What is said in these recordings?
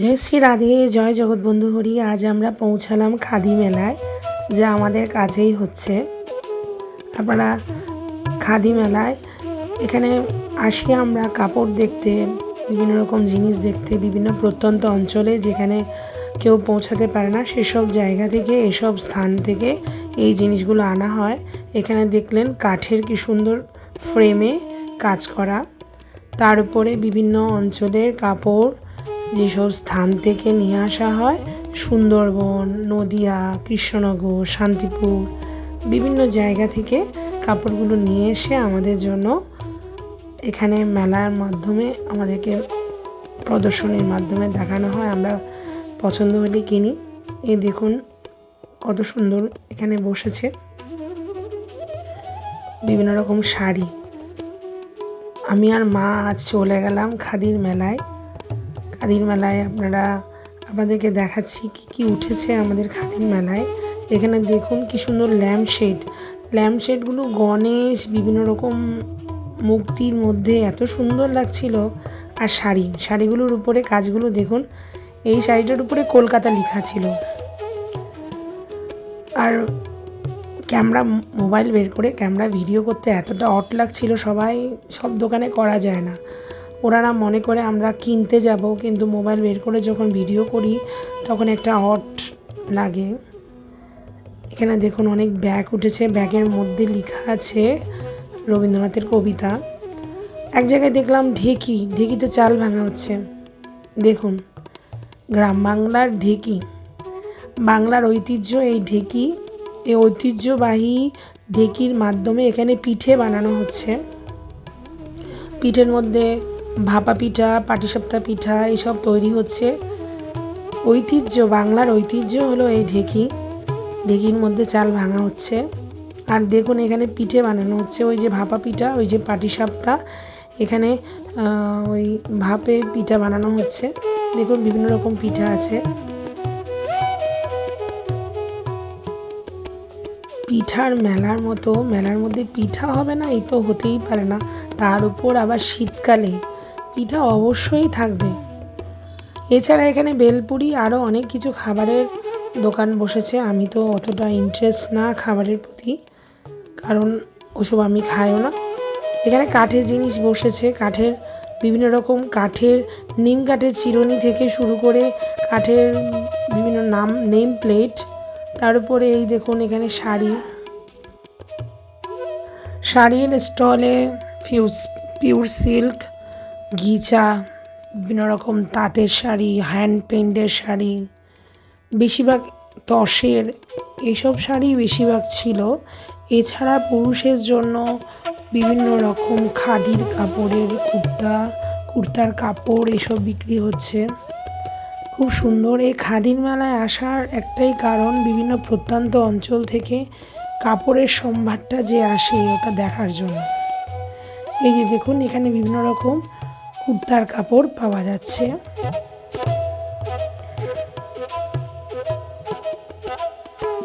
জয় শ্রী রাধে, জয় জগৎবন্ধু হরি। আজ আমরা পৌঁছালাম খাদি মেলায়, যা আমাদের কাছেই হচ্ছে। আপনারা খাদি মেলায়, এখানে আসি আমরা কাপড় দেখতে, বিভিন্ন রকম জিনিস দেখতে, বিভিন্ন প্রত্যন্ত অঞ্চলে যেখানে কেউ পৌঁছাতে পারে না, সেসব জায়গা থেকে, এসব স্থান থেকে এই জিনিসগুলো আনা হয়। এখানে দেখলেন কাঠের কি সুন্দর ফ্রেমে কাজ করা। তার উপরে বিভিন্ন অঞ্চলের কাপড় যেসব স্থান থেকে নিয়ে আসা হয়, সুন্দরবন, নদিয়া, কৃষ্ণনগর, শান্তিপুর, বিভিন্ন জায়গা থেকে কাপড়গুলো নিয়ে এসে আমাদের জন্য এখানে মেলার মাধ্যমে আমাদেরকে প্রদর্শনীর মাধ্যমে দেখানো হয়, আমরা পছন্দ হলে কিনি। এই দেখুন কত সুন্দর এখানে বসেছে। বিভিন্ন রকম শাড়ি। আমি আর মা আজ চলে গেলাম খাদির মেলায়। খাদির মেলায় আপনারা, আপনাদেরকে দেখাচ্ছি কি কি উঠেছে আমাদের খাদির মেলায়। এখানে দেখুন কি সুন্দর ল্যাম্প শেড ল্যাম্প শেডগুলো গণেশ বিভিন্ন রকম মুক্তির মধ্যে এত সুন্দর লাগছিল। আর শাড়ি, শাড়িগুলোর উপরে কাজগুলো দেখুন, এই শাড়িটার উপরে কলকাতা লেখা ছিল। আর ক্যামেরা, মোবাইল বের করে ক্যামেরা ভিডিও করতে এতটা অট লাগছিল সবাই, সব দোকানে করা যায় না। ওনারা মনে করে আমরা কিনতে যাব, কিন্তু মোবাইল বের করে যখন ভিডিও করি, তখন একটা অট লাগে। এখানে দেখুন অনেক ব্যাগ উঠেছে, ব্যাগের মধ্যে লেখা আছে রবীন্দ্রনাথের কবিতা। এক জায়গায় দেখলাম ঢেকি, ঢেকিতে চাল ভাঙা হচ্ছে। দেখুন, গ্রাম বাংলার ঢেকি। বাংলার ঐতিহ্য এই ঢেকি, এই ঐতিহ্যবাহী ঢেকির মাধ্যমে এখানে পিঠে বানানো হচ্ছে। পিঠের মধ্যে ভাপা পিঠা পাটিসাপ্তা পিঠা এসব তৈরি হচ্ছে। ঐতিহ্য, বাংলার ঐতিহ্য হলো এই ঢেকি। ঢেকির মধ্যে চাল ভাঙা হচ্ছে। আর দেখুন এখানে পিঠে বানানো হচ্ছে। ওই যে ভাপা পিঠা, ওই যে পাটিসাপ্তা এখানে ওই ভাপে পিঠা বানানো হচ্ছে। দেখুন বিভিন্ন রকম পিঠা আছে। পিঠার মেলার মতো, মেলার মধ্যে পিঠা হবে না, এই তো হতেই পারে না। তার উপর আবার শীতকালে পিঠা অবশ্যই থাকবে। এছাড়া এখানে বেলপুরি আরও অনেক কিছু খাবারের দোকান বসেছে। আমি তো অতটা ইন্টারেস্ট না খাবারের প্রতি, কারণ ওসব আমি খাইও না। এখানে কাঠের জিনিস বসেছে, কাঠের বিভিন্ন রকম কাঠের নিম কাঠের চিরুনি থেকে শুরু করে কাঠের বিভিন্ন নাম নেম প্লেট তার উপরে এই দেখুন এখানে শাড়ি। শাড়ির স্টলে ফিউজ পিওর সিল্ক গিচা বিভিন্ন রকম তাঁতের শাড়ি হ্যান্ড পেন্টের শাড়ি, বেশিরভাগ তসের এইসব শাড়ি বেশিরভাগ ছিল। এছাড়া পুরুষের জন্য বিভিন্ন রকম খাদির কাপড়ের কুর্তা, কুর্তার কাপড় এসব বিক্রি হচ্ছে। খুব সুন্দর এই খাদির মেলায় আসার একটাই কারণ বিভিন্ন প্রত্যন্ত অঞ্চল থেকে কাপড়ের সম্ভারটা যে আসে ওটা দেখার জন্য। এই যে দেখুন, এখানে বিভিন্ন রকম কুর্তার কাপড় পাওয়া যাচ্ছে।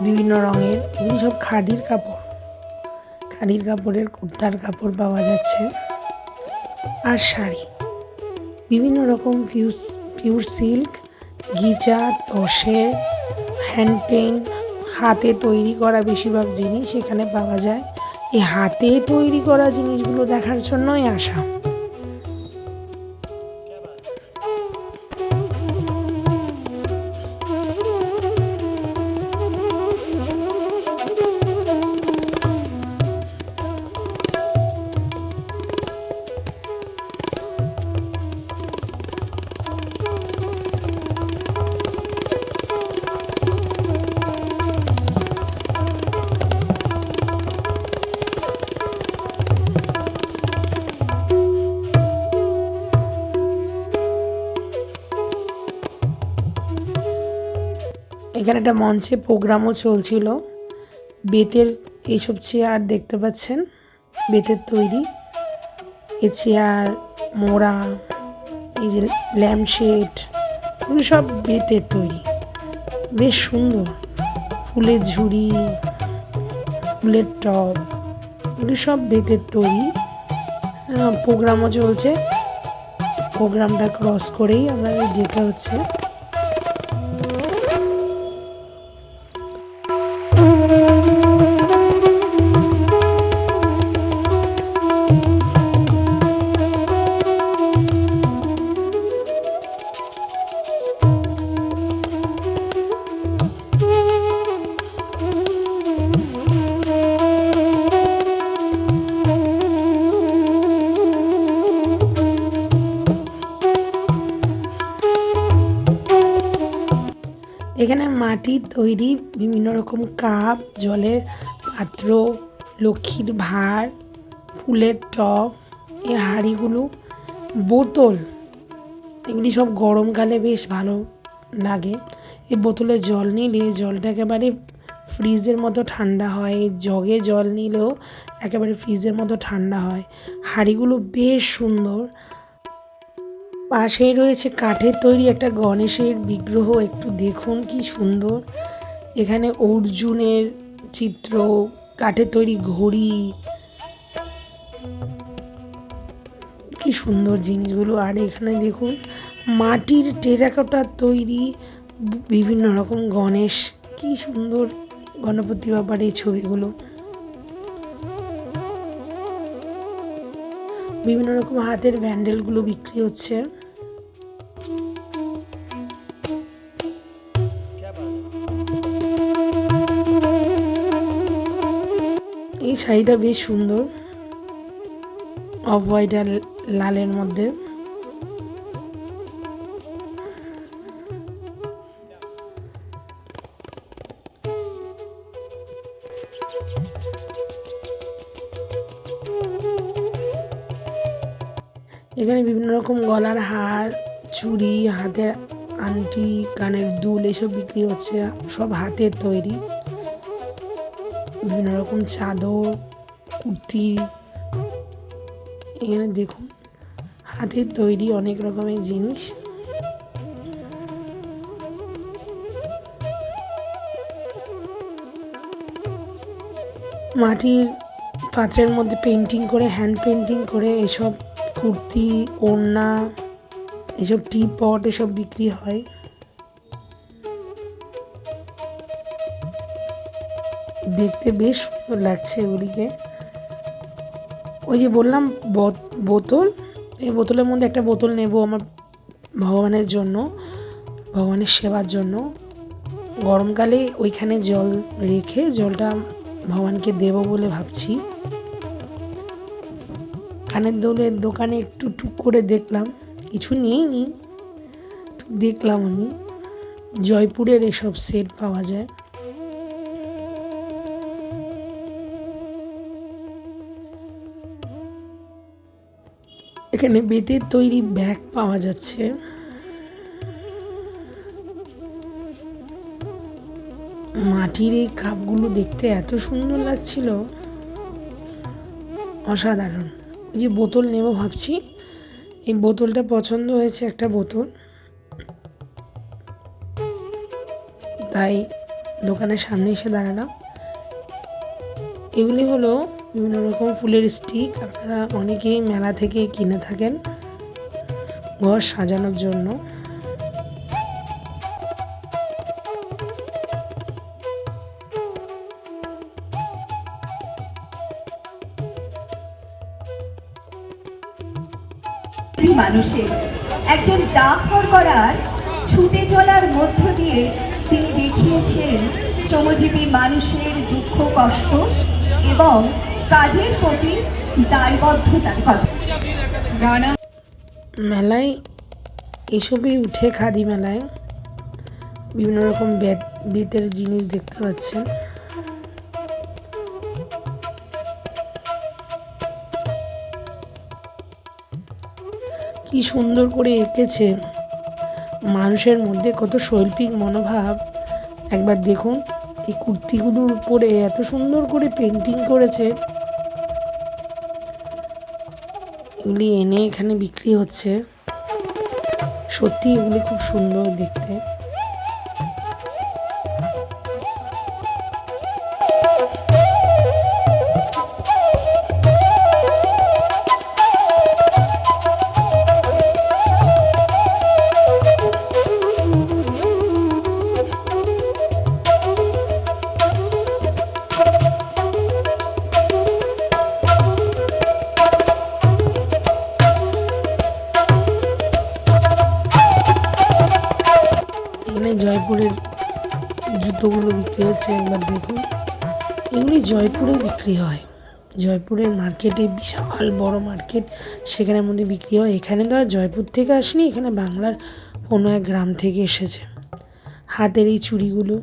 বিভিন্ন রঙের, এগুলি সব খাদির কাপড়। খাদির কাপড়ের কুর্তার কাপড় পাওয়া যাচ্ছে। আর শাড়ি। বিভিন্ন রকম pure pure silk ghicha tussar, hand pen হাতে তৈরি করা বেশিরভাগ জিনিস এখানে পাওয়া যায়। এই হাতে তৈরি করা জিনিসগুলো দেখার জন্যই আসা। এখানে একটা মঞ্চে প্রোগ্রামও চলছিল। বেতের এইসব চেয়ার দেখতে পাচ্ছেন, বেতের তৈরি। এ চেয়ার, মোড়া, এই যে ল্যাম্পশেড এগুলো সব বেতের তৈরি। বেশ সুন্দর। ফুলের ঝুড়ি, ফুলের টব, এগুলো সব বেতের তৈরি। প্রোগ্রামও চলছে। প্রোগ্রামটা ক্রস করেই আমাদের যেতে হচ্ছে। এখানে মাটির তৈরি, বিভিন্ন রকম কাপ, জলের পাত্র, লক্ষ্মীর ভাঁড় ফুলের টব, এই হাঁড়িগুলো, বোতল। এগুলি সব গরমকালে বেশ ভালো লাগে। এই বোতলে জল নিলে জলটা একেবারে ফ্রিজের মতো ঠান্ডা হয়। জগে জল নিলেও একেবারে ফ্রিজের মতো ঠান্ডা হয়। হাঁড়িগুলো বেশ সুন্দর। পাশেই রয়েছে কাঠের তৈরি একটা গণেশের বিগ্রহ। একটু দেখুন কি সুন্দর। এখানে অর্জুনের চিত্র, কাঠের তৈরি ঘড়ি। কি সুন্দর জিনিসগুলো। আর এখানে দেখুন, মাটির টেরাকোটার তৈরি বিভিন্ন রকম গণেশ। কি সুন্দর গণপতি বাবার এই ছবিগুলো। বিভিন্ন রকম হাতের ব্যান্ডেলগুলো বিক্রি হচ্ছে। শাড়িটা বেশ সুন্দর। অফ হোয়াইট আর লালের মধ্যে। এখানে বিভিন্ন রকম গলার হার, চুড়ি, হাতের আংটি, কানের দুল, এসব বিক্রি হচ্ছে, সব হাতের তৈরি। বিভিন্ন রকম চাদর, কুর্তি। এখানে দেখুন হাতের তৈরি অনেক রকমের জিনিস। মাটির পাত্রের মধ্যে পেন্টিং করে হ্যান্ড পেন্টিং করে এসব কুর্তি, ওড়না, এসব টি পট এসব বিক্রি হয়। দেখতে বেশ সুন্দর লাগছে এগুলিকে ওই যে বললাম বোতল? এই বোতলের মধ্যে একটা বোতল নেব আমার ভগবানের জন্য, ভগবানের সেবার জন্য। গরমকালে ওইখানে জল রেখে জলটা ভগবানকে দেব বলে ভাবছি। কানের দোলের দোকানে একটু টুক করে দেখলাম, কিছু নিইনি। দেখলাম আমি। জয়পুরের এসব সেট পাওয়া যায়। এখানে বেতের তৈরি ব্যাগ পাওয়া যাচ্ছে। মাটির এই কাপগুলো দেখতে এত সুন্দর লাগছিল। অসাধারণ। ওই যে বোতল নেব ভাবছি। এই বোতলটা পছন্দ হয়েছে একটা বোতল। তাই দোকানের সামনে এসে দাঁড়ালাম। এগুলি হলো বিভিন্ন রকম ফুলের স্টিক আপনারা অনেকেই মেলা থেকে কিনে থাকেন ঘর সাজানোর জন্য। মানুষের একজন ডাক্তার করার, ছুটে চলার মধ্য দিয়ে তিনি দেখিয়েছেন শ্রমজীবী মানুষের দুঃখ, কষ্ট এবং কাজের প্রতি দায়বদ্ধতার কথা। রানা মেলায় এসবই উঠে খাদি মেলায়। বিভিন্ন রকম বেত বেতের জিনিস দেখতে পাচ্ছেন। কি সুন্দর করে এঁকেছে। মানুষের মধ্যে কত শৈল্পিক মনোভাব। একবার দেখুন এই কুর্তিগুলোর উপরে এত সুন্দর করে পেন্টিং করেছে। এগুলি এনে এখানে বিক্রি হচ্ছে। সত্যি এগুলি খুব সুন্দর দেখতে। এখানে জয়পুরের জুতোগুলো বিক্রি হচ্ছে, একবার দেখুন। এগুলি জয়পুরে বিক্রি হয়। জয়পুরের মার্কেটে বিশাল বড় মার্কেট সেখানের মধ্যে বিক্রি হয়। এখানে ধর জয়পুর থেকে আসেনি, এখানে বাংলার কোনো এক গ্রাম থেকে এসেছে। হাতের এই চুড়িগুলো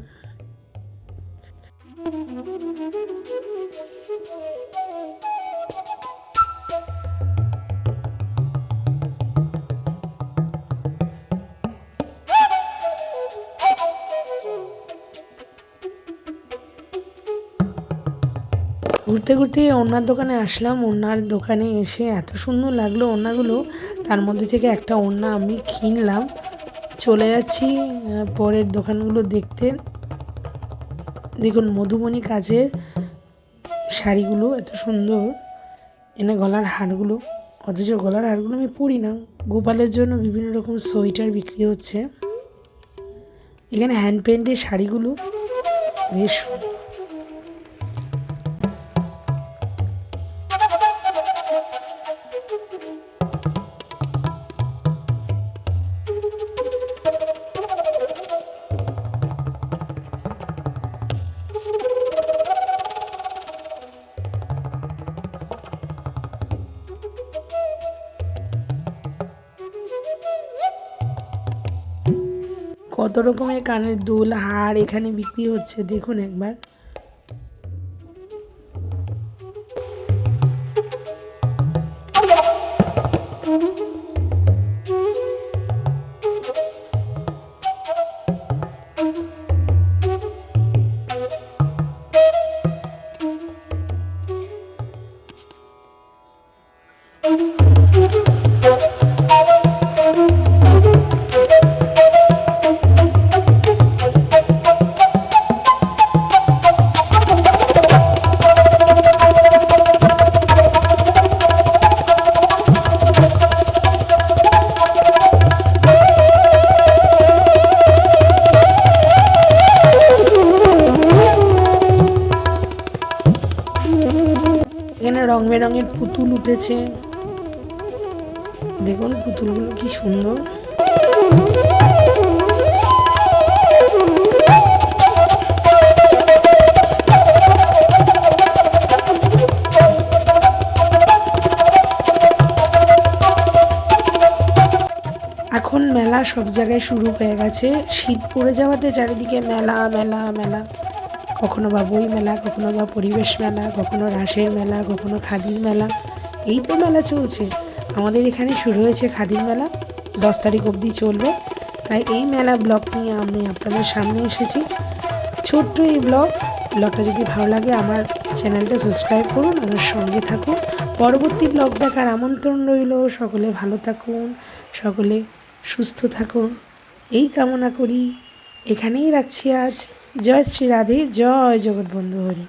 ঘুরতে ঘুরতে ওনার দোকানে আসলাম। ওনার দোকানে এসে এত সুন্দর লাগল ওড়নাগুলো তার মধ্যে থেকে একটা ওড়না আমি কিনলাম। চলে যাচ্ছি পরের দোকানগুলো দেখতে। দেখুন মধুবনী কাজের শাড়িগুলো এত সুন্দর। এনে গলার হারগুলো, অথচ গলার হারগুলো আমি পরি না। গোপালের জন্য বিভিন্ন রকম সোয়েটার বিক্রি হচ্ছে। এখানে হ্যান্ড পেন্টের শাড়িগুলো, বেশ সুন্দর। কত রকমের কানের দুল হার এখানে বিক্রি হচ্ছে দেখুন একবার। পুতুল উঠেছে। দেখুন পুতুলগুলো কি সুন্দর। এখন মেলা সব জায়গায় শুরু হয়ে গেছে। শীত পড়ে যাওয়াতে চারিদিকে মেলা মেলা মেলা। কখনো বা বই মেলা, কখনো বা পরিবেশ মেলা, কখনো রাসের মেলা, কখনো খাদির মেলা, এই তো মেলা চলছে। আমাদের এখানে শুরু হয়েছে খাদির মেলা, দশ তারিখ অবধি চলবে। তাই এই মেলা ব্লগ নিয়ে আমি আপনাদের সামনে এসেছি। ছোট্ট এই ব্লগ, ব্লগটা যদি ভালো লাগে আমার চ্যানেলটা সাবস্ক্রাইব করুন, আমার সঙ্গে থাকুন। পরবর্তী ব্লগ দেখার আমন্ত্রণ রইল, সকলে ভালো থাকুন, সকলে সুস্থ থাকুন। এই কামনা করি, এখানেই রাখছি আজ। জয় শ্রী রাধে জয় জগৎবন্ধু হরি।